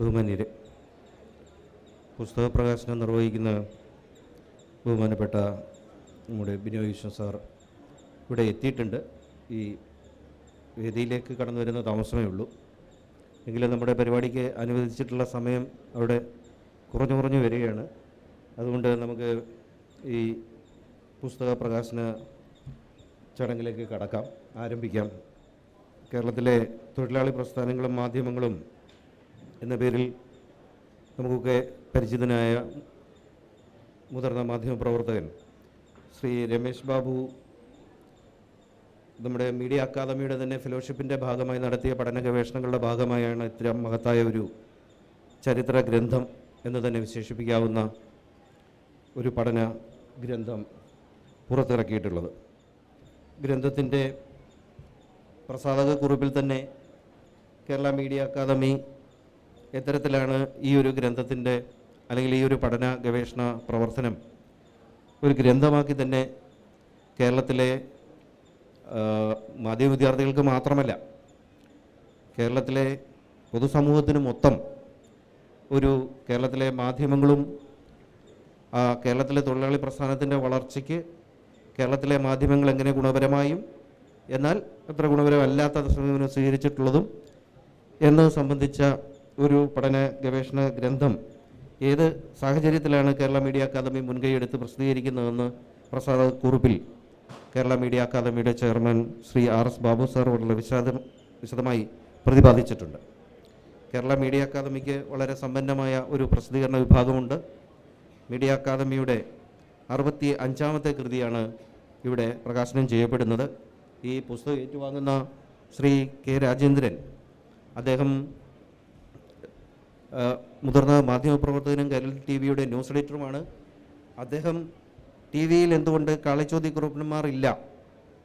ബഹുമാന്യരെ പുസ്തക പ്രകാശനം നിർവഹിക്കുന്ന ബഹുമാനപ്പെട്ട നമ്മുടെ ബിനോയ് വിശ്വൻ സാർ ഇവിടെ എത്തിയിട്ടുണ്ട്. ഈ വേദിയിലേക്ക് കടന്നു വരുന്ന താമസമേ ഉള്ളൂ. എങ്കിലും നമ്മുടെ പരിപാടിക്ക് അനുവദിച്ചിട്ടുള്ള സമയം അവിടെ കുറഞ്ഞു കുറഞ്ഞു വരികയാണ്. അതുകൊണ്ട് നമുക്ക് ഈ പുസ്തക പ്രകാശന ചടങ്ങിലേക്ക് കടക്കാം ആരംഭിക്കാം. കേരളത്തിലെ തൊഴിലാളി പ്രസ്ഥാനങ്ങളും മാധ്യമങ്ങളും എന്ന പേരിൽ നമുക്കൊക്കെ പരിചിതനായ മുതിർന്ന മാധ്യമപ്രവർത്തകൻ ശ്രീ രമേശ് ബാബു നമ്മുടെ മീഡിയ അക്കാദമിയുടെ തന്നെ ഫെലോഷിപ്പിന്റെ ഭാഗമായി നടത്തിയ പഠന ഗവേഷണങ്ങളുടെ ഭാഗമായാണ് ഇത്തരം മഹത്തായ ഒരു ചരിത്ര ഗ്രന്ഥം എന്ന് തന്നെ വിശേഷിപ്പിക്കാവുന്ന ഒരു പഠന ഗ്രന്ഥം പുറത്തിറക്കിയിട്ടുള്ളത്. ഗ്രന്ഥത്തിന്റെ പ്രസാധക കുറിപ്പിൽ തന്നെ കേരള മീഡിയ അക്കാദമി എത്തരത്തിലാണ് ഈ ഒരു ഗ്രന്ഥത്തിന്റെ അല്ലെങ്കിൽ ഈ ഒരു പഠന ഗവേഷണ പ്രവർത്തനം ഒരു ഗ്രന്ഥമാക്കി തന്നെ കേരളത്തിലെ മാധ്യമ വിദ്യാർത്ഥികൾക്ക് മാത്രമല്ല കേരളത്തിലെ പൊതുസമൂഹത്തിന് മൊത്തം ഒരു കേരളത്തിലെ മാധ്യമങ്ങളും കേരളത്തിലെ തൊഴിലാളി പ്രസ്ഥാനത്തിന്റെ വളർച്ചയ്ക്ക് കേരളത്തിലെ മാധ്യമങ്ങൾ എങ്ങനെ ഗുണപരമായും എന്നാൽ അത്ര ഗുണപരമല്ലാത്ത സമീപനം സ്വീകരിച്ചിട്ടുള്ളതും എന്നത് സംബന്ധിച്ച ഒരു പഠന ഗവേഷണ ഗ്രന്ഥം ഏത് സാഹചര്യത്തിലാണ് കേരള മീഡിയ അക്കാദമി മുൻകൈയെടുത്ത് പ്രസിദ്ധീകരിക്കുന്നതെന്ന് പ്രസാദ കുറിപ്പിൽ കേരള മീഡിയ അക്കാദമിയുടെ chairman Sri R S Babu sir വളരെ വിശദ വിശദമായി പ്രതിപാദിച്ചിട്ടുണ്ട്. കേരള മീഡിയ അക്കാദമിക്ക് വളരെ സമ്പന്നമായ ഒരു പ്രസിദ്ധീകരണ വിഭാഗമുണ്ട്. മീഡിയ അക്കാദമിയുടെ അറുപത്തി അഞ്ചാമത്തെ കൃതിയാണ് ഇവിടെ പ്രകാശനം ചെയ്യപ്പെടുന്നത്. ഈ പുസ്തകം ഏറ്റുവാങ്ങുന്ന ശ്രീ കെ രാജേന്ദ്രൻ അദ്ദേഹം മുതിർന്ന മാധ്യമപ്രവർത്തകനും കരൽ ടി വിയുടെ ന്യൂസ് എഡിറ്ററുമാണ്. അദ്ദേഹം ടി വിയിൽ എന്തുകൊണ്ട് കാളിച്ചോതി കുറുപ്പന്മാർ ഇല്ല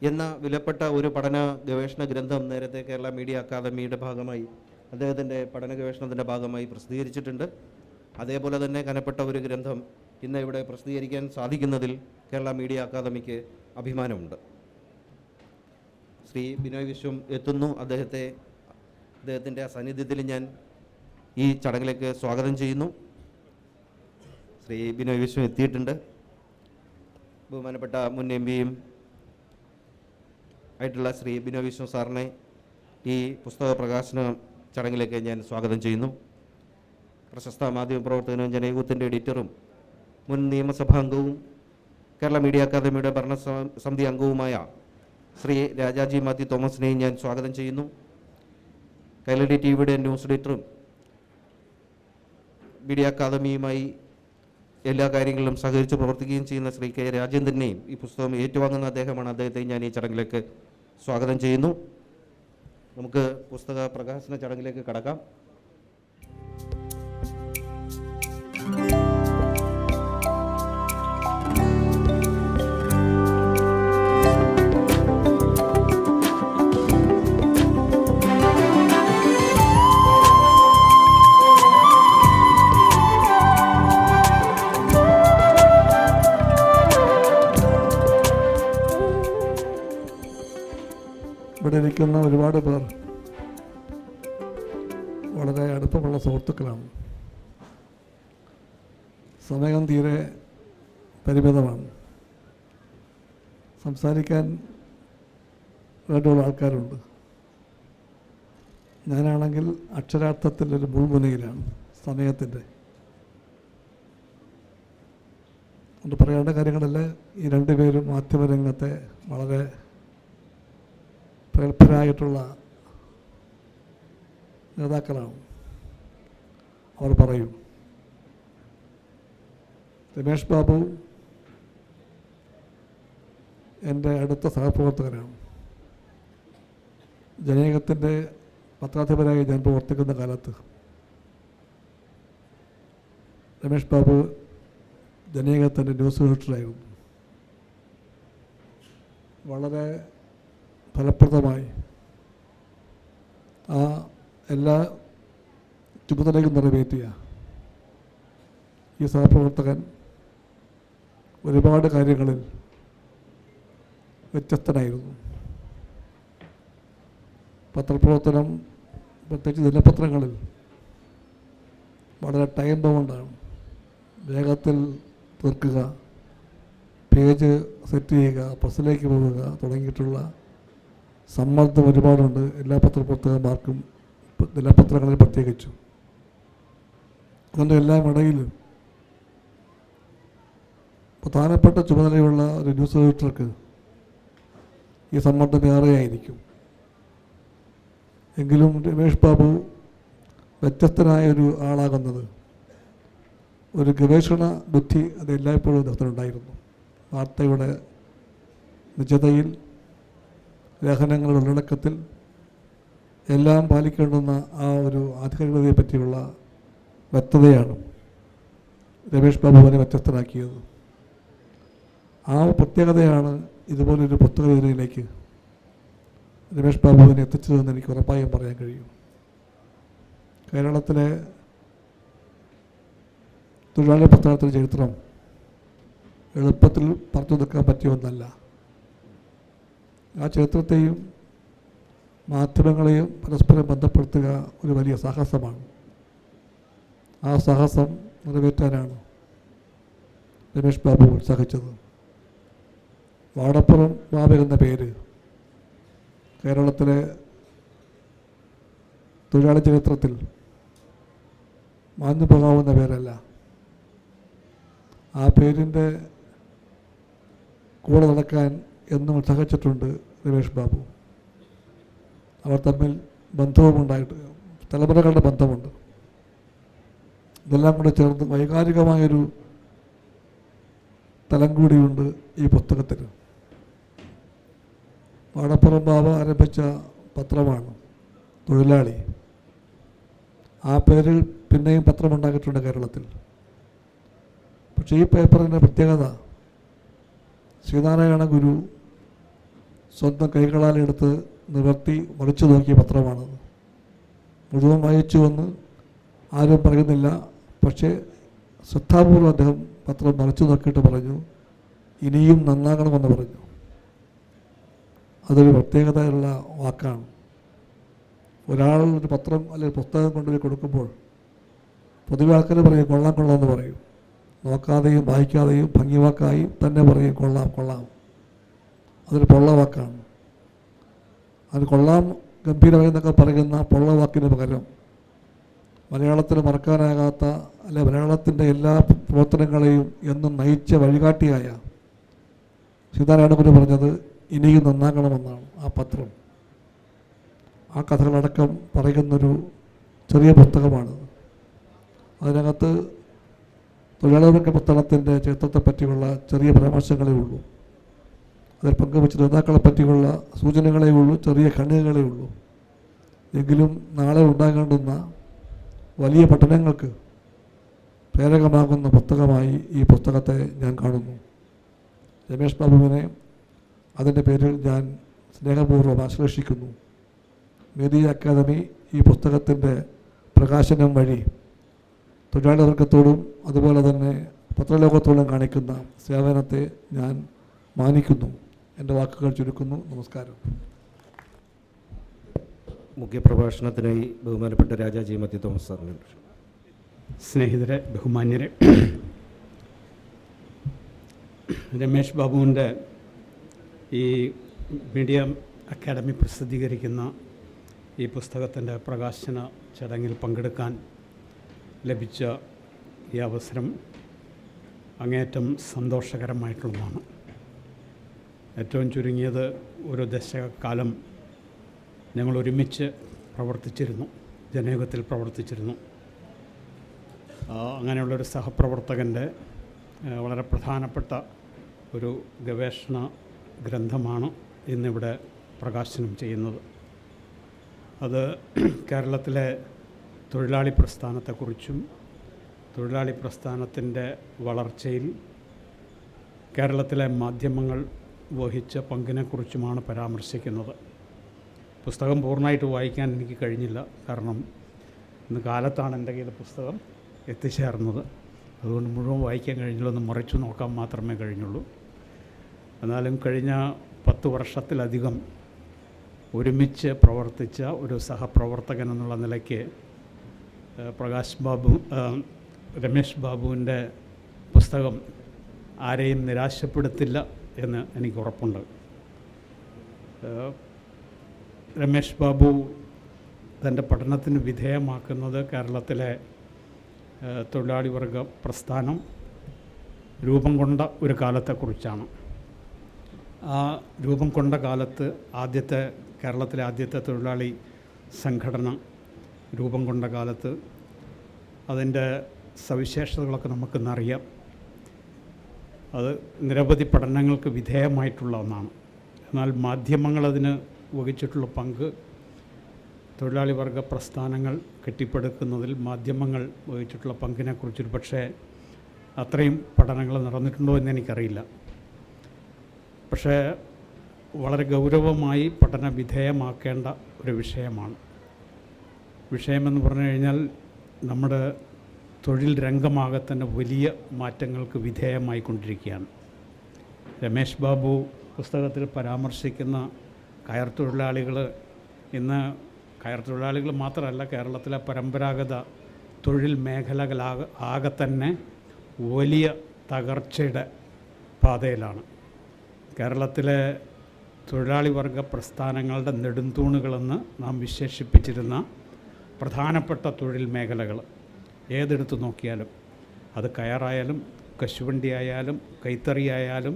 എന്ന വിലപ്പെട്ട ഒരു പഠന ഗവേഷണ ഗ്രന്ഥം നേരത്തെ കേരള മീഡിയ അക്കാദമിയുടെ ഭാഗമായി അദ്ദേഹത്തിന്റെ പഠന ഗവേഷണത്തിന്റെ ഭാഗമായി പ്രസിദ്ധീകരിച്ചിട്ടുണ്ട്. അതേപോലെ തന്നെ കനപ്പെട്ട ഒരു ഗ്രന്ഥം ഇന്ന് ഇവിടെ പ്രസിദ്ധീകരിക്കാൻ സാധിക്കുന്നതിൽ കേരള മീഡിയ അക്കാദമിക്ക് അഭിമാനമുണ്ട്. ശ്രീ ബിനോയ് വിശ്വം എത്തുന്നു. അദ്ദേഹത്തെ അദ്ദേഹത്തിന്റെ സാന്നിധ്യത്തിൽ ഞാൻ ഈ ചടങ്ങിലേക്ക് സ്വാഗതം ചെയ്യുന്നു. ശ്രീ ബിനോയ് വിശ്വം എത്തിയിട്ടുണ്ട്. ബഹുമാനപ്പെട്ട മുൻ എം പിയും ആയിട്ടുള്ള ശ്രീ ബിനോയ് വിശ്വം സാറിനെ ഈ പുസ്തക പ്രകാശന ചടങ്ങിലേക്ക് ഞാൻ സ്വാഗതം ചെയ്യുന്നു. പ്രശസ്ത മാധ്യമ മാധ്യമപ്രവർത്തകനും ജനയൂത്തിന്റെ എഡിറ്ററും മുൻ നിയമസഭാ അംഗവും കേരള മീഡിയ അക്കാദമിയുടെ ഭരണ സമിതി അംഗവുമായ ശ്രീ രാജാജി മാത്യു തോമസിനെയും ഞാൻ സ്വാഗതം ചെയ്യുന്നു. കൈലടി ടി വിയുടെ ന്യൂസ് എഡിറ്ററും മീഡിയ അക്കാദമിയുമായി എല്ലാ കാര്യങ്ങളിലും സഹകരിച്ച് പ്രവർത്തിക്കുകയും ചെയ്യുന്ന ശ്രീ കെ രാജേന്ദ്രനെയും ഈ പുസ്തകം ഏറ്റുവാങ്ങുന്ന അദ്ദേഹമാണ്. അദ്ദേഹത്തെ ഞാൻ ഈ ചടങ്ങിലേക്ക് സ്വാഗതം ചെയ്യുന്നു. നമുക്ക് പുസ്തക പ്രകാശന ചടങ്ങിലേക്ക് കടക്കാം. ഇവിടെ ഇരിക്കുന്ന ഒരുപാട് പേർ വളരെ അടുപ്പമുള്ള സുഹൃത്തുക്കളാണ്. സമയം തീരെ പരിമിതമാണ്. സംസാരിക്കാൻ വേണ്ടിയുള്ള ആൾക്കാരുണ്ട്. ഞാനാണെങ്കിൽ അക്ഷരാർത്ഥത്തിൽ ഒരു മുൾമുനയിലാണ് സമയത്തിന്റെ. അതുകൊണ്ട് പറയേണ്ട കാര്യങ്ങളല്ല ഈ രണ്ടുപേരും മാധ്യമരംഗത്തെ വളരെ പ്രഗത്ഭരായിട്ടുള്ള നേതാക്കളാണ്. അവർ പറയും രമേഷ് ബാബു എന്റെ അടുത്ത സഹപ്രവർത്തകനാണ്. ജനേകത്തിന്റെ പത്രാധിപരായി ഞാൻ പ്രവർത്തിക്കുന്ന കാലത്ത് രമേഷ് ബാബു ജനേകത്തിന്റെ ന്യൂസ് എഡിറ്ററായിരുന്നു. വളരെ ഫലപ്രദമായി. ആ എല്ലാ ചുമതലയും നിറവേറ്റിയ ഈ സഹപ്രവർത്തകൻ ഒരുപാട് കാര്യങ്ങളിൽ വ്യത്യസ്തനായിരുന്നു. പത്രപ്രവർത്തനം പ്രത്യേകിച്ച് ദിനപത്രങ്ങളിൽ വളരെ ടൈം ബൗണ്ടാണ് വേഗത്തിൽ തീർക്കുക പേജ് സെറ്റ് ചെയ്യുക പ്രസ്സിലേക്ക് പോവുക തുടങ്ങിയിട്ടുള്ള സമ്മർദ്ദം ഒരുപാടുണ്ട്. എല്ലാ പത്രപ്രവർത്തകന്മാർക്കും എല്ലാ പത്രങ്ങളിലും പ്രത്യേകിച്ചും. അതിന്റെ എല്ലാം ഇടയിലും പ്രധാനപ്പെട്ട ചുമതലയുള്ള ഒരു ന്യൂസ് എഡിറ്റർക്ക് ഈ സമ്മർദ്ദം ഏറെയായിരിക്കും. എങ്കിലും രമേഷ് ബാബു വ്യത്യസ്തനായ ഒരു ആളാകുന്നത് ഒരു ഗവേഷണ ബുദ്ധി അത് എല്ലായ്പ്പോഴും അദ്ദേഹത്തിനുണ്ടായിരുന്നു വാർത്തയുടെ നിജതയിൽ ലേഖനങ്ങളുടെ ഉള്ളടക്കത്തിൽ എല്ലാം പാലിക്കേണ്ടുന്ന ആ ഒരു ആധികാരികതയെ പറ്റിയുള്ള വ്യക്തതയാണ് രമേഷ് ബാബുവിനെ വ്യത്യസ്തനാക്കിയത്. ആ പ്രത്യേകതയാണ് ഇതുപോലൊരു പുസ്തകരചനയിലേക്ക് രമേഷ് ബാബുവിനെ എത്തിച്ചതെന്ന് എനിക്ക് ഉറപ്പായും പറയാൻ കഴിയും. കേരളത്തിലെ തൊഴിലാളി പ്രസ്ഥാനത്തിന്റെ ചരിത്രം എളുപ്പത്തിൽ പറഞ്ഞു നിൽക്കാൻ പറ്റിയ ഒന്നല്ല. ആ ചരിത്രത്തെയും മാധ്യമങ്ങളെയും പരസ്പരം ബന്ധപ്പെടുത്തുക ഒരു വലിയ സാഹസമാണ്. ആ സാഹസം നിറവേറ്റാനാണ് രമേഷ് ബാബു ഉത്സാഹിച്ചത്. വാടപ്പുറം ബാബ എന്ന പേര് കേരളത്തിലെ തൊഴിലാളി ചരിത്രത്തിൽ മാഞ്ഞു പോകാവുന്ന പേരല്ല. ആ പേരിന്റെ കൂടെ നടക്കാൻ എന്നും ഉത്സാഹിച്ചിട്ടുണ്ട് രമേഷ് ബാബു. അവർ തമ്മിൽ ബന്ധവുമുണ്ടായിട്ട് തലമുറകളുടെ ബന്ധമുണ്ട്. ഇതെല്ലാം കൂടെ ചേർന്ന് വൈകാരികമായൊരു തലം കൂടിയുണ്ട് ഈ പുസ്തകത്തിൽ വാടപ്പുറം ബാബ ആരംഭിച്ച പത്രമാണ് തൊഴിലാളി. ആ പേരിൽ പിന്നെയും പത്രമുണ്ടാക്കിയിട്ടുണ്ട് കേരളത്തിൽ. പക്ഷേ ഈ പേപ്പറിന്റെ പ്രത്യേകത ശ്രീനാരായണ ഗുരു സ്വന്തം കൈകളാൽ എടുത്ത് നിവർത്തി മറിച്ചു നോക്കിയ പത്രമാണ് മുഴുവൻ വായിച്ചുവെന്ന് ആരും പറയുന്നില്ല. പക്ഷേ ശ്രദ്ധാപൂർവം അദ്ദേഹം പത്രം മറിച്ചു നോക്കിയിട്ട് പറഞ്ഞു ഇനിയും നന്നാകണമെന്ന് പറഞ്ഞു. അതൊരു പ്രത്യേകതയുള്ള വാക്കാണ്. ഒരാൾ ഒരു പത്രം അല്ലെങ്കിൽ പുസ്തകം കൊണ്ടുപോയി കൊടുക്കുമ്പോൾ പൊതുവെ ആൾക്കാർ പറയും കൊള്ളാം കൊള്ളാം എന്ന് പറയും. നോക്കാതെയും വായിക്കാതെയും ഭംഗിവാക്കായി തന്നെ പറയും കൊള്ളാം കൊള്ളാം. അതൊരു പൊള്ള വാക്കാണ്. അത് കൊള്ളാം ഗംഭീരമായി എന്നൊക്കെ പറയുന്ന പൊള്ള വാക്കിന് പകരം മലയാളത്തിന് മറക്കാനാകാത്ത അല്ലെ മലയാളത്തിന്റെ എല്ലാ പ്രവർത്തനങ്ങളെയും എന്നും നയിച്ച വഴികാട്ടിയായ സീതാരായണഗുരു പറഞ്ഞത് ഇനിയും നന്നാകണമെന്നാണ് ആ പത്രം. ആ കഥകളടക്കം പറയുന്നൊരു ചെറിയ പുസ്തകമാണ്. അതിനകത്ത് തൊഴിലാളികളുടെ പുസ്തകത്തിന്റെ ചരിത്രത്തെ പറ്റിയുള്ള ചെറിയ പരാമർശങ്ങളേ ഉള്ളൂ. അതിൽ പങ്കുവച്ച നേതാക്കളെ പറ്റിയുള്ള സൂചനകളേ ഉള്ളൂ ചെറിയ കണ്ണുകളേ ഉള്ളൂ. എങ്കിലും നാളെ ഉണ്ടാകേണ്ടുന്ന വലിയ പഠനങ്ങൾക്ക് പ്രേരകമാകുന്ന പുസ്തകമായി ഈ പുസ്തകത്തെ ഞാൻ കാണുന്നു. രമേഷ് ബാബുവിനെ അതിന്റെ പേരിൽ ഞാൻ സ്നേഹപൂർവം ആശ്ലേഷിക്കുന്നു. മീഡിയ അക്കാദമി ഈ പുസ്തകത്തിന്റെ പ്രകാശനം വഴി തൊഴിലാളി വർഗത്തോടും അതുപോലെ തന്നെ പത്രലോകത്തോടും കാണിക്കുന്ന സേവനത്തെ ഞാൻ മാനിക്കുന്നു. എന്റെ വാക്കുകൾ ചുരുക്കുന്നു. നമസ്കാരം. മുഖ്യപ്രഭാഷണത്തിനായി ബഹുമാനപ്പെട്ട രാജാജി മത്തി തോമസ് സാറിന് സ്നേഹിതരെ ബഹുമാന്യരെ. രമേഷ് ബാബുവിന്റെ ഈ മീഡിയ അക്കാഡമി പ്രസിദ്ധീകരിക്കുന്ന ഈ പുസ്തകത്തിന്റെ പ്രകാശന ചടങ്ങിൽ പങ്കെടുക്കാൻ ലഭിച്ച ഈ അവസരം അങ്ങേയറ്റം സന്തോഷകരമായിട്ടുള്ളതാണ്. ഏറ്റവും ചുരുങ്ങിയത് ഒരു ദശകക്കാലം ഞങ്ങൾ ഒരുമിച്ച് പ്രവർത്തിച്ചിരുന്നു ജനയുഗത്തിൽ പ്രവർത്തിച്ചിരുന്നു. അങ്ങനെയുള്ളൊരു സഹപ്രവർത്തകന്റെ വളരെ പ്രധാനപ്പെട്ട ഒരു ഗവേഷണ ഗ്രന്ഥമാണ് ഇന്നിവിടെ പ്രകാശനം ചെയ്യുന്നത്. അത് കേരളത്തിലെ തൊഴിലാളി പ്രസ്ഥാനത്തെക്കുറിച്ചും തൊഴിലാളി പ്രസ്ഥാനത്തിന്റെ വളർച്ചയിൽ കേരളത്തിലെ മാധ്യമങ്ങൾ വഹിച്ച പങ്കിനെക്കുറിച്ചുമാണ് പരാമർശിക്കുന്നത്. പുസ്തകം പൂർണമായിട്ട് വായിക്കാൻ എനിക്ക് കഴിഞ്ഞില്ല. കാരണം ഇന്ന് കാലത്താണ് എന്റെ കയ്യിൽ പുസ്തകം എത്തിച്ചേർന്നത്. അതുകൊണ്ട് മുഴുവൻ വായിക്കാൻ കഴിഞ്ഞില്ല ഒന്ന് മറിച്ചു നോക്കാൻ മാത്രമേ കഴിഞ്ഞുള്ളൂ. എന്നാലും കഴിഞ്ഞ പത്ത് വർഷത്തിലധികം ഒരുമിച്ച് പ്രവർത്തിച്ച ഒരു സഹപ്രവർത്തകൻ എന്നുള്ള നിലയ്ക്ക് പ്രകാശ് ബാബു രമേശ് ബാബുവിന്റെ പുസ്തകം ആരെയും നിരാശപ്പെടുത്തില്ല എന്ന് എനിക്ക് ഉറപ്പുണ്ട്. രമേശ് ബാബു തന്റെ പഠനത്തിന് വിധേയമാക്കുന്നത് കേരളത്തിലെ തൊഴിലാളി വർഗ പ്രസ്ഥാനം രൂപം കൊണ്ട ഒരു കാലത്തെക്കുറിച്ചാണ്. ആ രൂപം കൊണ്ട കാലത്ത് ആദ്യത്തെ കേരളത്തിലെ ആദ്യത്തെ തൊഴിലാളി സംഘടന രൂപം കൊണ്ട കാലത്ത് അതിന്റെ സവിശേഷതകളൊക്കെ നമുക്കിന്നറിയാം. അത് നിരവധി പഠനങ്ങൾക്ക് വിധേയമായിട്ടുള്ള ഒന്നാണ്. എന്നാൽ മാധ്യമങ്ങൾ അതിന് വഹിച്ചിട്ടുള്ള പങ്ക് തൊഴിലാളി വർഗ പ്രസ്ഥാനങ്ങൾ കെട്ടിപ്പടുക്കുന്നതിൽ മാധ്യമങ്ങൾ വഹിച്ചിട്ടുള്ള പങ്കിനെക്കുറിച്ചൊരു പക്ഷേ അത്രയും പഠനങ്ങൾ നടന്നിട്ടുണ്ടോ എന്ന് എനിക്കറിയില്ല പക്ഷേ വളരെ ഗൗരവമായി പഠന വിധേയമാക്കേണ്ട ഒരു വിഷയമാണ്. വിഷയമെന്ന് പറഞ്ഞു കഴിഞ്ഞാൽ നമ്മുടെ തൊഴിൽ രംഗമാകെ തന്നെ വലിയ മാറ്റങ്ങൾക്ക് വിധേയമായിക്കൊണ്ടിരിക്കുകയാണ്. രമേശ് ബാബു പുസ്തകത്തിൽ പരാമർശിക്കുന്ന കയർ തൊഴിലാളികൾ ഇന്ന് കയർ തൊഴിലാളികൾ മാത്രമല്ല കേരളത്തിലെ പരമ്പരാഗത തൊഴിൽ മേഖലകളാകെ ആകെ തന്നെ വലിയ തകർച്ചയുടെ പാതയിലാണ്. കേരളത്തിലെ തൊഴിലാളി വർഗ പ്രസ്ഥാനങ്ങളുടെ നെടുന്തൂണുകളെന്ന് നാം വിശേഷിപ്പിച്ചിരുന്ന പ്രധാനപ്പെട്ട തൊഴിൽ മേഖലകൾ. ഏതെടുത്ത് നോക്കിയാലും അത് കയറായാലും കശുവണ്ടി ആയാലും കൈത്തറിയായാലും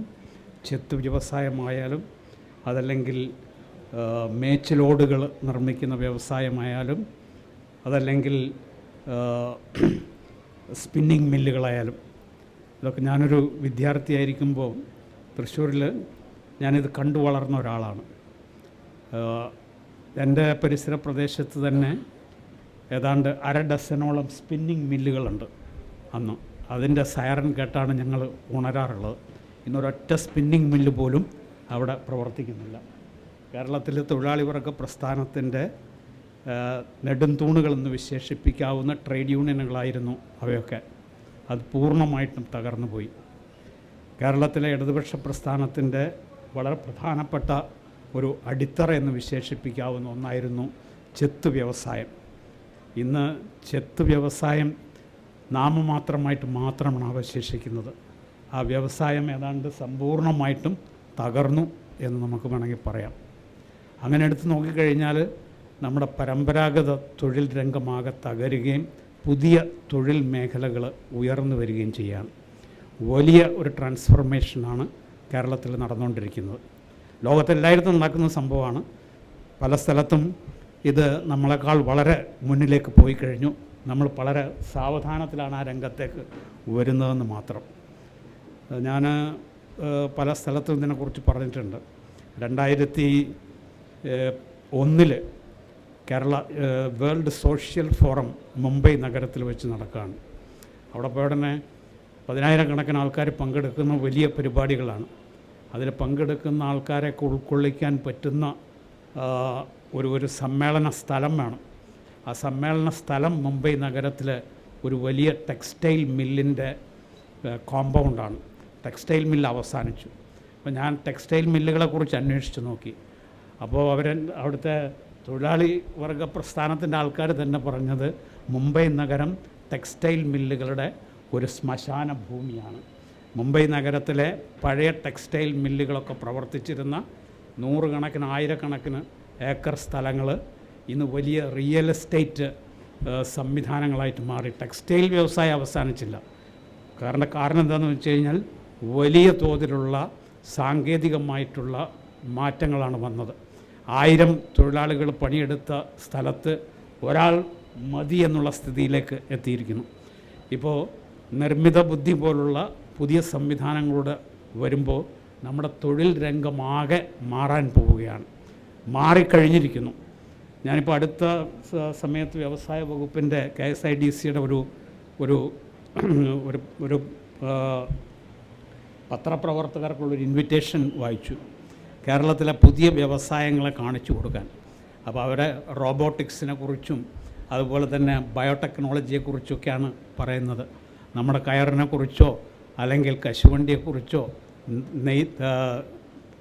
ചെത്തു വ്യവസായമായാലും അതല്ലെങ്കിൽ മേച്ചിലോടുകൾ നിർമ്മിക്കുന്ന വ്യവസായമായാലും അതല്ലെങ്കിൽ സ്പിന്നിങ് മില്ലുകളായാലും. ഇതൊക്കെ ഞാനൊരു വിദ്യാർത്ഥിയായിരിക്കുമ്പോൾ തൃശ്ശൂരിൽ ഞാനിത് കണ്ടു വളർന്ന ഒരാളാണ്. എന്റെ പരിസര പ്രദേശത്ത് തന്നെ ഏതാണ്ട് അര ഡസനോളം സ്പിന്നിങ് മില്ലുകളുണ്ട് അന്ന്. അതിന്റെ സൈറൻ കേട്ടാണ് ഞങ്ങൾ ഉണരാറുള്ളത്. ഇന്നൊരൊറ്റ സ്പിന്നിങ് മില്ല് പോലും അവിടെ പ്രവർത്തിക്കുന്നില്ല. കേരളത്തിലെ തൊഴിലാളി വർഗ പ്രസ്ഥാനത്തിന്റെ നെടുംതൂണുകളെന്ന് വിശേഷിപ്പിക്കാവുന്ന ട്രേഡ് യൂണിയനുകളായിരുന്നു അവയൊക്കെ. അത് പൂർണമായിട്ടും തകർന്നു പോയി കേരളത്തിലെ ഇടതുപക്ഷ പ്രസ്ഥാനത്തിന്റെ വളരെ പ്രധാനപ്പെട്ട ഒരു അടിത്തറ എന്ന് വിശേഷിപ്പിക്കാവുന്ന ഒന്നായിരുന്നു ചെത്ത് വ്യവസായം. ഇന്ന് ചെത്ത് വ്യവസായം നാമമാത്രമായിട്ട് മാത്രമാണ് അവശേഷിക്കുന്നത്. ആ വ്യവസായം ഏതാണ്ട് സമ്പൂർണമായിട്ടും തകർന്നു എന്ന് നമുക്ക് വേണമെങ്കിൽ പറയാം. അങ്ങനെ എടുത്ത് നോക്കിക്കഴിഞ്ഞാൽ നമ്മുടെ പരമ്പരാഗത തൊഴിൽ രംഗമാകെ തകരുകയും പുതിയ തൊഴിൽ മേഖലകൾ ഉയർന്നു വരികയും ചെയ്യാണ്. വലിയ ഒരു ട്രാൻസ്ഫർമേഷനാണ് കേരളത്തിൽ നടന്നുകൊണ്ടിരിക്കുന്നത്. ലോകത്തെല്ലായിടത്തും നടക്കുന്ന സംഭവമാണ്. പല സ്ഥലത്തും ഇത് നമ്മളെക്കാൾ വളരെ മുന്നിലേക്ക് പോയി കഴിഞ്ഞു. നമ്മൾ വളരെ സാവധാനത്തിലാണ് ആ രംഗത്തേക്ക് വരുന്നതെന്ന് മാത്രം. ഞാൻ പല സ്ഥലത്തും ഇതിനെക്കുറിച്ച് പറഞ്ഞിട്ടുണ്ട്. രണ്ടായിരത്തി ഒന്നിൽ Kerala world social forum Mumbai നഗരത്തിൽ വെച്ച് നടക്കുകയാണ്. അവിടെ പോയ ഉടനെ പതിനായിരക്കണക്കിന് ആൾക്കാർ പങ്കെടുക്കുന്ന വലിയ പരിപാടികളാണ്. അതിൽ പങ്കെടുക്കുന്ന ആൾക്കാരെ ഉൾക്കൊള്ളിക്കാൻ പറ്റുന്ന ഒരു ഒരു സമ്മേളന സ്ഥലം വേണം. ആ സമ്മേളന സ്ഥലം മുംബൈ നഗരത്തിൽ ഒരു വലിയ ടെക്സ്റ്റൈൽ മില്ലിന്റെ കോമ്പൗണ്ടാണ്. ടെക്സ്റ്റൈൽ മില്ല് അവസാനിച്ചു. അപ്പോൾ ഞാൻ ടെക്സ്റ്റൈൽ മില്ലുകളെക്കുറിച്ച് അന്വേഷിച്ച് നോക്കി. അപ്പോൾ അവർ അവിടുത്തെ തൊഴിലാളി വർഗ പ്രസ്ഥാനത്തിന്റെ ആൾക്കാർ തന്നെ പറഞ്ഞത് മുംബൈ നഗരം ടെക്സ്റ്റൈൽ മില്ലുകളുടെ ഒരു ശ്മശാന ഭൂമിയാണ്. മുംബൈ നഗരത്തിലെ പഴയ ടെക്സ്റ്റൈൽ മില്ലുകളൊക്കെ പ്രവർത്തിച്ചിരുന്ന നൂറുകണക്കിന് ആയിരക്കണക്കിന് ഏക്കർ സ്ഥലങ്ങൾ ഇന്ന് വലിയ റിയൽ എസ്റ്റേറ്റ് സംവിധാനങ്ങളായിട്ട് മാറി. ടെക്സ്റ്റൈൽ വ്യവസായം അവസാനിച്ചില്ല. കാരണം കാരണം എന്താണെന്ന് വെച്ച് കഴിഞ്ഞാൽ വലിയ തോതിലുള്ള സാങ്കേതികമായിട്ടുള്ള മാറ്റങ്ങളാണ് വന്നത്. ആയിരം തൊഴിലാളികൾ പണിയെടുത്ത സ്ഥലത്ത് ഒരാൾ മതി എന്നുള്ള സ്ഥിതിയിലേക്ക് എത്തിയിരിക്കുന്നു. ഇപ്പോൾ നിർമ്മിത ബുദ്ധി പോലുള്ള പുതിയ സംവിധാനങ്ങളോട് വരുമ്പോൾ നമ്മുടെ തൊഴിൽ രംഗമാകെ മാറാൻ പോവുകയാണ്. മാറിക്കഴിഞ്ഞിരിക്കുന്നു. ഞാനിപ്പോൾ അടുത്ത സമയത്ത് വ്യവസായ വകുപ്പിന്റെ കെ എസ് ഐ ഡി സിയുടെ ഒരു ഒരു ഒരു ഒരു പത്രപ്രവർത്തകർക്കുള്ളൊരു ഇൻവിറ്റേഷൻ വായിച്ചു. കേരളത്തിലെ പുതിയ വ്യവസായങ്ങളെ കാണിച്ചു കൊടുക്കാൻ. അപ്പോൾ അവരെ റോബോട്ടിക്സിനെ കുറിച്ചും അതുപോലെ തന്നെ ബയോടെക്നോളജിയെക്കുറിച്ചൊക്കെയാണ് പറയുന്നത്. നമ്മുടെ കയറിനെ കുറിച്ചോ അല്ലെങ്കിൽ കശുവണ്ടിയെക്കുറിച്ചോ നെയ്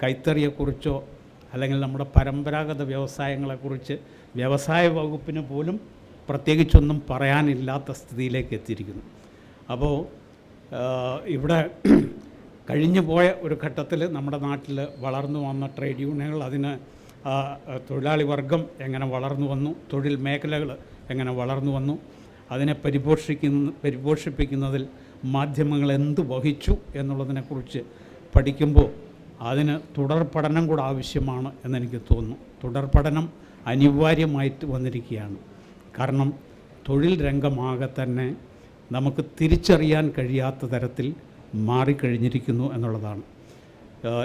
കൈത്തറിയെക്കുറിച്ചോ അല്ലെങ്കിൽ നമ്മുടെ പരമ്പരാഗത വ്യവസായങ്ങളെക്കുറിച്ച് വ്യവസായ വകുപ്പിന് പോലും പ്രത്യേകിച്ചൊന്നും പറയാനില്ലാത്ത സ്ഥിതിയിലേക്ക് എത്തിയിരിക്കുന്നു. അപ്പോൾ ഇവിടെ കഴിഞ്ഞു പോയ ഒരു ഘട്ടത്തിൽ നമ്മുടെ നാട്ടിൽ വളർന്നു വന്ന ട്രേഡ് യൂണിയനുകൾ അതിന് തൊഴിലാളി വർഗം എങ്ങനെ വളർന്നു വന്നു തൊഴിൽ മേഖലകൾ എങ്ങനെ വളർന്നു വന്നു അതിനെ പരിപോഷിക്കുന്ന പരിപോഷിപ്പിക്കുന്നതിൽ മാധ്യമങ്ങൾ എന്ത് വഹിച്ചു എന്നുള്ളതിനെക്കുറിച്ച് പഠിക്കുമ്പോൾ അതിന് തുടർ പഠനം കൂടെ ആവശ്യമാണ് എന്നെനിക്ക് തോന്നുന്നു. തുടർ പഠനം അനിവാര്യമായിട്ട് വന്നിരിക്കുകയാണ്. കാരണം തൊഴിൽ രംഗമാകെ തന്നെ നമുക്ക് തിരിച്ചറിയാൻ കഴിയാത്ത തരത്തിൽ മാറിക്കഴിഞ്ഞിരിക്കുന്നു എന്നുള്ളതാണ്.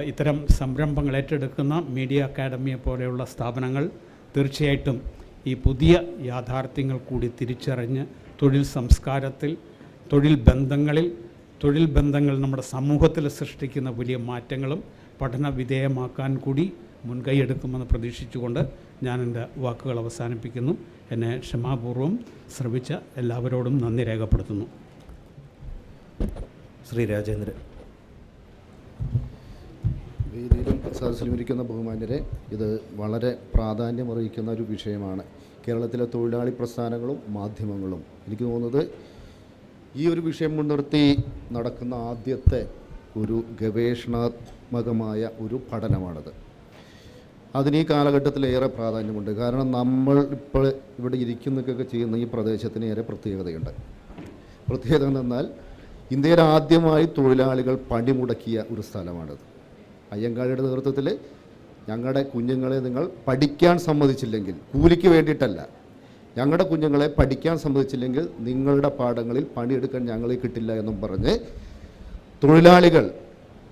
ഇത്തരം സംരംഭങ്ങൾ ഏറ്റെടുക്കുന്ന മീഡിയ അക്കാഡമിയെ പോലെയുള്ള സ്ഥാപനങ്ങൾ തീർച്ചയായിട്ടും ഈ പുതിയ യാഥാർത്ഥ്യങ്ങൾ കൂടി തിരിച്ചറിഞ്ഞ് തൊഴിൽ സംസ്കാരത്തിൽ തൊഴിൽ ബന്ധങ്ങളിൽ തൊഴിൽ ബന്ധങ്ങൾ നമ്മുടെ സമൂഹത്തിൽ സൃഷ്ടിക്കുന്ന വലിയ മാറ്റങ്ങളും പഠന വിധേയമാക്കാൻ കൂടി മുൻകൈയെടുക്കുമെന്ന് പ്രതീക്ഷിച്ചുകൊണ്ട് ഞാൻ എന്റെ വാക്കുകൾ അവസാനിപ്പിക്കുന്നു. എന്നെ ക്ഷമാപൂർവം ശ്രമിച്ച എല്ലാവരോടും നന്ദി രേഖപ്പെടുത്തുന്നു. ശ്രീ രാജേന്ദ്രൻ. വേദിയിലും സദസ്സിലുമിരിക്കുന്ന ബഹുമാന്യരെ ഇത് വളരെ പ്രാധാന്യമറിയിക്കുന്ന ഒരു വിഷയമാണ്. കേരളത്തിലെ തൊഴിലാളി പ്രസ്ഥാനങ്ങളും മാധ്യമങ്ങളും. എനിക്ക് തോന്നുന്നത് ഈ ഒരു വിഷയം മുൻനിർത്തി നടക്കുന്ന ആദ്യത്തെ ഒരു ഗവേഷണാത്മകമായ ഒരു പഠനമാണത്. അതിന് ഈ കാലഘട്ടത്തിൽ ഏറെ പ്രാധാന്യമുണ്ട്. കാരണം നമ്മൾ ഇപ്പോൾ ഇവിടെ ഇരിക്കുന്നൊക്കെ ചെയ്യുന്ന ഈ പ്രദേശത്തിന് ഏറെ പ്രത്യേകതയുണ്ട്. പ്രത്യേകത എന്നാൽ ഇന്ത്യയിൽ ആദ്യമായി തൊഴിലാളികൾ പണിമുടക്കിയ ഒരു സ്ഥലമാണിത്. അയ്യങ്കാളിയുടെ നേതൃത്വത്തിൽ ഞങ്ങളുടെ കുഞ്ഞുങ്ങളെ നിങ്ങൾ പഠിക്കാൻ സമ്മതിച്ചില്ലെങ്കിൽ കൂലിക്ക് വേണ്ടിയിട്ടല്ല ഞങ്ങളുടെ കുഞ്ഞുങ്ങളെ പഠിക്കാൻ സമ്മതിച്ചില്ലെങ്കിൽ നിങ്ങളുടെ പാഠങ്ങളിൽ പണിയെടുക്കാൻ ഞങ്ങളെ കിട്ടില്ല എന്നും പറഞ്ഞ് തൊഴിലാളികൾ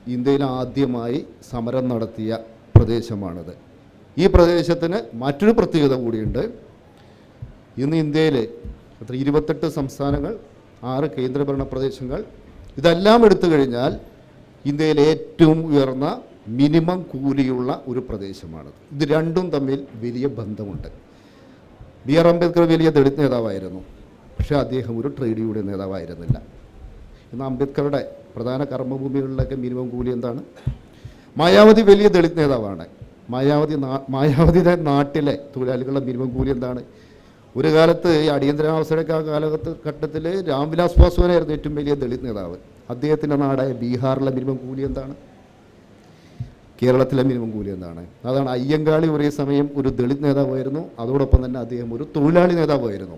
ഇന്ത്യയിൽ ആദ്യമായി സമരം നടത്തിയ പ്രദേശമാണത്. ഈ പ്രദേശത്തിന് മറ്റൊരു പ്രത്യേകത കൂടിയുണ്ട്. ഇന്ന് ഇന്ത്യയിലെ എത്ര ഇരുപത്തെട്ട് സംസ്ഥാനങ്ങൾ ആറ് കേന്ദ്രഭരണ പ്രദേശങ്ങൾ ഇതെല്ലാം എടുത്തു കഴിഞ്ഞാൽ ഇന്ത്യയിലെ ഏറ്റവും ഉയർന്ന മിനിമം കൂലിയുള്ള ഒരു പ്രദേശമാണത്. ഇത് രണ്ടും തമ്മിൽ വലിയ ബന്ധമുണ്ട്. ബി ആർ അംബേദ്കർ വലിയ ദളിത് നേതാവായിരുന്നു. പക്ഷേ അദ്ദേഹം ഒരു ട്രേഡ് യൂണിയൻ നേതാവായിരുന്നില്ല. എന്നാൽ അംബേദ്കറുടെ പ്രധാന കർമ്മഭൂമികളിലൊക്കെ മിനിമം കൂലി എന്താണ്? മായാവതി വലിയ ദളിത് നേതാവാണ്. മായാവതി മായാവതിയുടെ നാട്ടിലെ തൊഴിലാളികളുടെ മിനിമം കൂലി എന്താണ്? ഒരു കാലത്ത് ഈ അടിയന്തരാവസ്ഥയുടെ കാലഘട്ട ഘട്ടത്തിൽ രാംവിലാസ് പാസ്വാനായിരുന്നു ഏറ്റവും വലിയ ദളിത് നേതാവ്. അദ്ദേഹത്തിന്റെ നാടായ ബീഹാറിലെ മിനിമം കൂലി എന്താണ്? കേരളത്തിലെ മിനിമം കൂലി എന്താണ്? അതാണ് അയ്യങ്കാളി ഒരേ സമയം ഒരു ദളിത് നേതാവായിരുന്നു. അതോടൊപ്പം തന്നെ അദ്ദേഹം ഒരു തൊഴിലാളി നേതാവായിരുന്നു.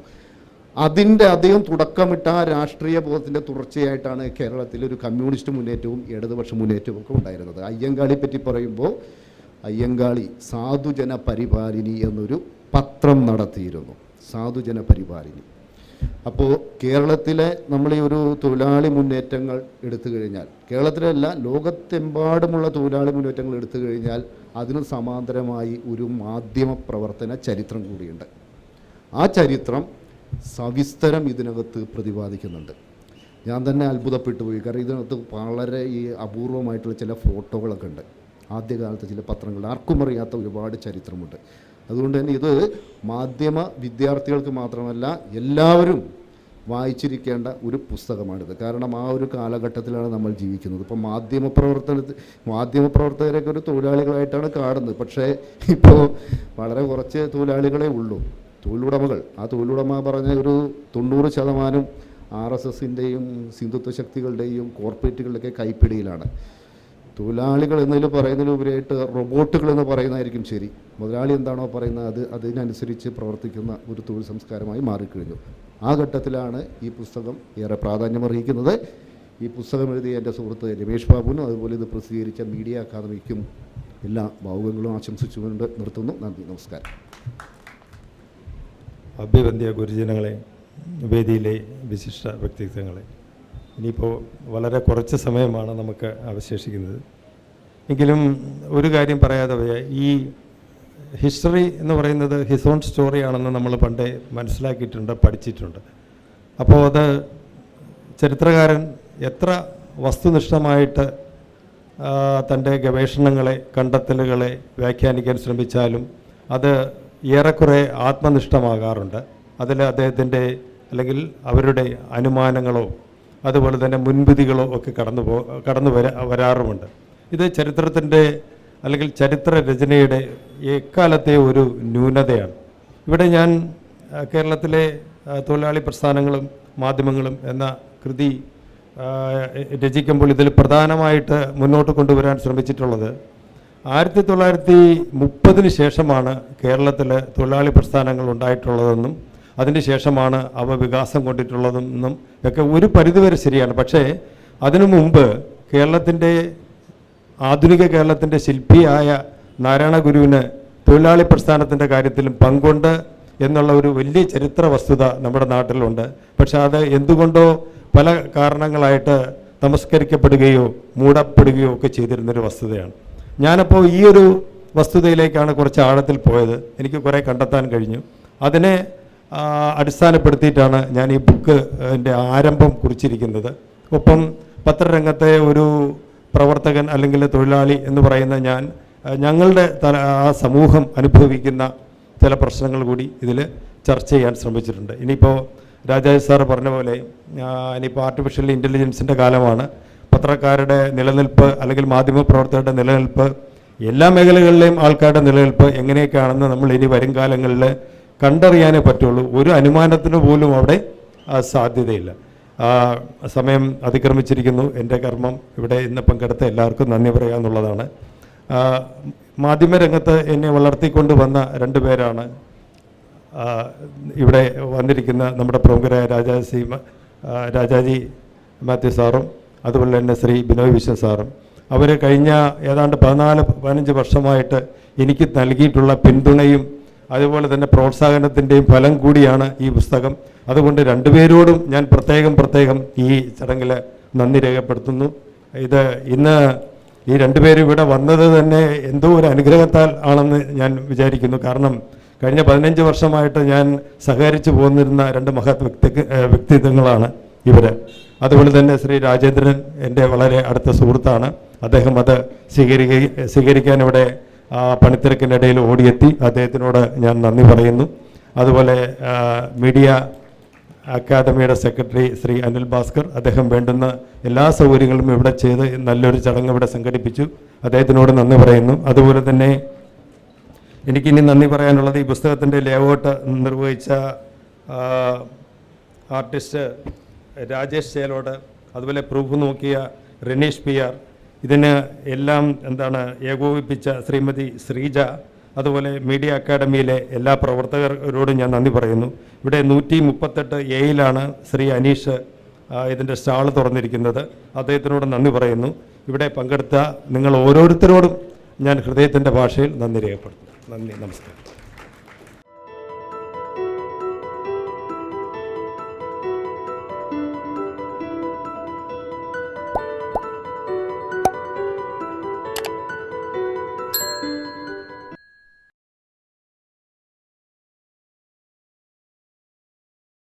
അതിന്റെ അദ്ദേഹം തുടക്കമിട്ട ആ രാഷ്ട്രീയ ബോധത്തിന്റെ തുടർച്ചയായിട്ടാണ് കേരളത്തിൽ ഒരു കമ്മ്യൂണിസ്റ്റ് മുന്നേറ്റവും ഇടതുപക്ഷ മുന്നേറ്റവും ഒക്കെ ഉണ്ടായിരുന്നത്. അയ്യങ്കാളിയെ പറ്റി പറയുമ്പോൾ അയ്യങ്കാളി സാധുജന പരിപാലിനി എന്നൊരു പത്രം നടത്തിയിരുന്നു. സാധുജന പരിപാലിനി. അപ്പോൾ കേരളത്തിലെ നമ്മൾ ഈ ഒരു തൊഴിലാളി മുന്നേറ്റങ്ങൾ എടുത്തു കഴിഞ്ഞാൽ കേരളത്തിലല്ല ലോകത്തെമ്പാടുമുള്ള തൊഴിലാളി മുന്നേറ്റങ്ങൾ എടുത്തു കഴിഞ്ഞാൽ അതിന് സമാന്തരമായി ഒരു മാധ്യമ പ്രവർത്തന ചരിത്രം കൂടിയുണ്ട്. ആ ചരിത്രം സവിസ്തരം ഇതിനകത്ത് പ്രതിപാദിക്കുന്നുണ്ട്. ഞാൻ തന്നെ അത്ഭുതപ്പെട്ടു പോയി. കാരണം ഇതിനകത്ത് വളരെ ഈ അപൂർവമായിട്ടുള്ള ചില ഫോട്ടോകളൊക്കെ ഉണ്ട്. ആദ്യകാലത്തെ ചില പത്രങ്ങൾ ആർക്കും അറിയാത്ത ഒരുപാട് ചരിത്രമുണ്ട്. അതുകൊണ്ട് തന്നെ ഇത് മാധ്യമ വിദ്യാർത്ഥികൾക്ക് മാത്രമല്ല എല്ലാവരും വായിച്ചിരിക്കേണ്ട ഒരു പുസ്തകമാണിത്. കാരണം ആ ഒരു കാലഘട്ടത്തിലാണ് നമ്മൾ ജീവിക്കുന്നത്. ഇപ്പോൾ മാധ്യമ പ്രവർത്തനത്തിൽ മാധ്യമ പ്രവർത്തകരൊക്കെ ഒരു തൊഴിലാളികളായിട്ടാണ് കാണുന്നത്. പക്ഷേ ഇപ്പോൾ വളരെ കുറച്ച് തൊഴിലാളികളെ ഉള്ളൂ. തൊഴിലുടമകൾ. ആ തൊഴിലുടമ പറഞ്ഞ ഒരു തൊണ്ണൂറ് ശതമാനം ആർ എസ് എസിന്റെയും സിന്ധുത്വ ശക്തികളുടെയും കോർപ്പറേറ്റുകളുടെയൊക്കെ കൈപ്പിടിയിലാണ്. തൊഴിലാളികൾ എന്നതിൽ പറയുന്നതിലുപരിയായിട്ട് റോബോട്ടുകൾ എന്ന് പറയുന്നതായിരിക്കും ശരി. മുതലാളി എന്താണോ പറയുന്നത് അത് അതിനനുസരിച്ച് പ്രവർത്തിക്കുന്ന ഒരു തൊഴിൽ സംസ്കാരമായി മാറിക്കഴിഞ്ഞു. ആ ഘട്ടത്തിലാണ് ഈ പുസ്തകം ഏറെ പ്രാധാന്യമർഹിക്കുന്നത്. ഈ പുസ്തകം എഴുതിയ എന്റെ സുഹൃത്ത് രമേഷ് ബാബുവിനും അതുപോലെ ഇത് പ്രസിദ്ധീകരിച്ച മീഡിയ അക്കാദമിക്കും എല്ലാ ഭാവുകങ്ങളും ആശംസിച്ചുകൊണ്ട് നിർത്തുന്നു. നന്ദി. നമസ്കാരം. അഭ്യവന്ധ്യ ഗുരുജനങ്ങളെ വേദിയിലെ വിശിഷ്ട വ്യക്തിത്വങ്ങളെ. ഇനിയിപ്പോൾ വളരെ കുറച്ച് സമയമാണ് നമുക്ക് അവശേഷിക്കുന്നത്. എങ്കിലും ഒരു കാര്യം പറയാതെ വയ്യ. ഈ ഹിസ്റ്ററി എന്ന് പറയുന്നത് ഹിസ് ഓൺ സ്റ്റോറിയാണെന്ന് നമ്മൾ പണ്ടേ മനസ്സിലാക്കിയിട്ടുണ്ട് പഠിച്ചിട്ടുണ്ട്. അപ്പോൾ അത് ചരിത്രകാരൻ എത്ര വസ്തുനിഷ്ഠമായിട്ട് തന്റെ ഗവേഷണങ്ങളെ കണ്ടെത്തലുകളെ വ്യാഖ്യാനിക്കാൻ ശ്രമിച്ചാലും അത് ഏറെക്കുറെ ആത്മനിഷ്ഠമാകാറുണ്ട്. അതിൽ അദ്ദേഹത്തിന്റെ അല്ലെങ്കിൽ അവരുടെ അനുമാനങ്ങളോ അതുപോലെ തന്നെ മുൻവിധികളോ ഒക്കെ കടന്നു പോ കടന്നു വരാ വരാറുമുണ്ട്. ഇത് ചരിത്രത്തിന്റെ അല്ലെങ്കിൽ ചരിത്ര രചനയുടെ എക്കാലത്തെ ഒരു ന്യൂനതയാണ്. ഇവിടെ ഞാൻ കേരളത്തിലെ തൊഴിലാളി പ്രസ്ഥാനങ്ങളും മാധ്യമങ്ങളും എന്ന കൃതി രചിക്കുമ്പോൾ ഇതിൽ പ്രധാനമായിട്ട് മുന്നോട്ട് കൊണ്ടുവരാൻ ശ്രമിച്ചിട്ടുള്ളത് ആയിരത്തി തൊള്ളായിരത്തി മുപ്പതിന് ശേഷമാണ് കേരളത്തിൽ തൊഴിലാളി പ്രസ്ഥാനങ്ങൾ ഉണ്ടായിട്ടുള്ളതെന്നും അതിന് ശേഷമാണ് അവ വികാസം കൊണ്ടിട്ടുള്ളതെന്നും ഒക്കെ ഒരു പരിധിവരെ ശരിയാണ്. പക്ഷേ അതിനു മുമ്പ് കേരളത്തിന്റെ ആധുനിക കേരളത്തിന്റെ ശില്പിയായ നാരായണ ഗുരുവിന് തൊഴിലാളി പ്രസ്ഥാനത്തിന്റെ കാര്യത്തിലും പങ്കുണ്ട് എന്നുള്ള ഒരു വലിയ ചരിത്ര വസ്തുത നമ്മുടെ നാട്ടിലുണ്ട്. പക്ഷെ അത് എന്തുകൊണ്ടോ പല കാരണങ്ങളായിട്ട് തമസ്കരിക്കപ്പെടുകയോ മൂടപ്പെടുകയോ ഒക്കെ ചെയ്തിരുന്നൊരു വസ്തുതയാണ്. ഞാനപ്പോൾ ഈ ഒരു വസ്തുതയിലേക്കാണ് കുറച്ച് ആഴത്തിൽ പോയത്. എനിക്ക് കുറേ കണ്ടെത്താൻ കഴിഞ്ഞു. അതിനെ അടിസ്ഥാനപ്പെടുത്തിയിട്ടാണ് ഞാൻ ഈ ബുക്ക് എന്റെ ആരംഭം കുറിച്ചിരിക്കുന്നത്. ഒപ്പം പത്രരംഗത്തെ ഒരു പ്രവർത്തകൻ അല്ലെങ്കിൽ തൊഴിലാളി എന്ന് പറയുന്ന ഞാൻ ഞങ്ങളുടെ ആ സമൂഹം അനുഭവിക്കുന്ന ചില പ്രശ്നങ്ങൾ കൂടി ഇതിൽ ചർച്ച ചെയ്യാൻ ശ്രമിച്ചിട്ടുണ്ട്. ഇനിയിപ്പോൾ രാജാജ് സാർ പറഞ്ഞ പോലെ ഇനിയിപ്പോൾ ആർട്ടിഫിഷ്യൽ ഇന്റലിജൻസിന്റെ കാലമാണ്. പത്രക്കാരുടെ നിലനിൽപ്പ് അല്ലെങ്കിൽ മാധ്യമപ്രവർത്തകരുടെ നിലനിൽപ്പ് എല്ലാ മേഖലകളിലെയും ആൾക്കാരുടെ നിലനിൽപ്പ് എങ്ങനെയൊക്കെയാണെന്ന് നമ്മൾ ഇനി വരും കാലങ്ങളിൽ കണ്ടറിയാനേ പറ്റുള്ളൂ. ഒരു അനുമാനത്തിന് പോലും അവിടെ സാധ്യതയില്ല. സമയം അതിക്രമിച്ചിരിക്കുന്നു. എന്റെ കർമ്മം ഇവിടെ ഇന്ന് പങ്കെടുത്ത എല്ലാവർക്കും നന്ദി പറയുക എന്നുള്ളതാണ്. മാധ്യമരംഗത്ത് എന്നെ വളർത്തിക്കൊണ്ട് വന്ന രണ്ട് പേരാണ് ഇവിടെ വന്നിരിക്കുന്ന നമ്മുടെ പ്രമുഖരായ രാജാജി രാജാജി മാത്യു സാറും അതുപോലെ തന്നെ ശ്രീ ബിനോയ് വിശ്വൻ സാറും. അവർ കഴിഞ്ഞ ഏതാണ്ട് പതിനാല് പതിനഞ്ച് വർഷമായിട്ട് എനിക്ക് നൽകിയിട്ടുള്ള പിന്തുണയും അതുപോലെ തന്നെ പ്രോത്സാഹനത്തിന്റെയും ഫലം കൂടിയാണ് ഈ പുസ്തകം. അതുകൊണ്ട് രണ്ടുപേരോടും ഞാൻ പ്രത്യേകം പ്രത്യേകം ഈ ചടങ്ങിൽ നന്ദി രേഖപ്പെടുത്തുന്നു. ഇത് ഇന്ന് ഈ രണ്ടുപേരും ഇവിടെ വന്നത് തന്നെ എന്തോ ഒരു അനുഗ്രഹത്താൽ ആണെന്ന് ഞാൻ വിചാരിക്കുന്നു. കാരണം കഴിഞ്ഞ പതിനഞ്ച് വർഷമായിട്ട് ഞാൻ സഹകരിച്ചു പോന്നിരുന്ന രണ്ട് മഹത് വ്യക്തി വ്യക്തിത്വങ്ങളാണ് ഇവർ അതുപോലെ തന്നെ ശ്രീ രാജേന്ദ്രൻ എന്റെ വളരെ അടുത്ത സുഹൃത്താണ്. അദ്ദേഹം അത് സ്വീകരിക്കുക സ്വീകരിക്കാൻ ഇവിടെ പണിത്തിരക്കിനിടയിൽ ഓടിയെത്തി. അദ്ദേഹത്തിനോട് ഞാൻ നന്ദി പറയുന്നു. അതുപോലെ മീഡിയ അക്കാദമിയുടെ സെക്രട്ടറി ശ്രീ അനിൽ ഭാസ്കർ അദ്ദേഹം വേണ്ടുന്ന എല്ലാ സൗകര്യങ്ങളും ഇവിടെ ചെയ്ത് നല്ലൊരു ചടങ്ങ് ഇവിടെ സംഘടിപ്പിച്ചു. അദ്ദേഹത്തിനോട് നന്ദി പറയുന്നു. അതുപോലെ തന്നെ എനിക്കിനി നന്ദി പറയാനുള്ളത് ഈ പുസ്തകത്തിന്റെ ലേഔട്ട് നിർവഹിച്ച ആർട്ടിസ്റ്റ് രാജേഷ് ചേലോട് അതുപോലെ പ്രൂഫ് നോക്കിയ റെനീഷ് പി ആർ ഇതിന് എല്ലാം എന്താണ് ഏകോപിപ്പിച്ച ശ്രീമതി ശ്രീജ അതുപോലെ മീഡിയ അക്കാഡമിയിലെ എല്ലാ പ്രവർത്തകരോടും ഞാൻ നന്ദി പറയുന്നു. ഇവിടെ നൂറ്റി മുപ്പത്തെട്ട് എയിലാണ് ശ്രീ അനീഷ് ഇതിന്റെ സ്റ്റാൾ തുറന്നിരിക്കുന്നത്. അദ്ദേഹത്തിനോട് നന്ദി പറയുന്നു. ഇവിടെ പങ്കെടുത്ത നിങ്ങൾ ഓരോരുത്തരോടും ഞാൻ ഹൃദയത്തിന്റെ ഭാഷയിൽ നന്ദി രേഖപ്പെടുത്തുന്നു. നന്ദി നമസ്കാരം.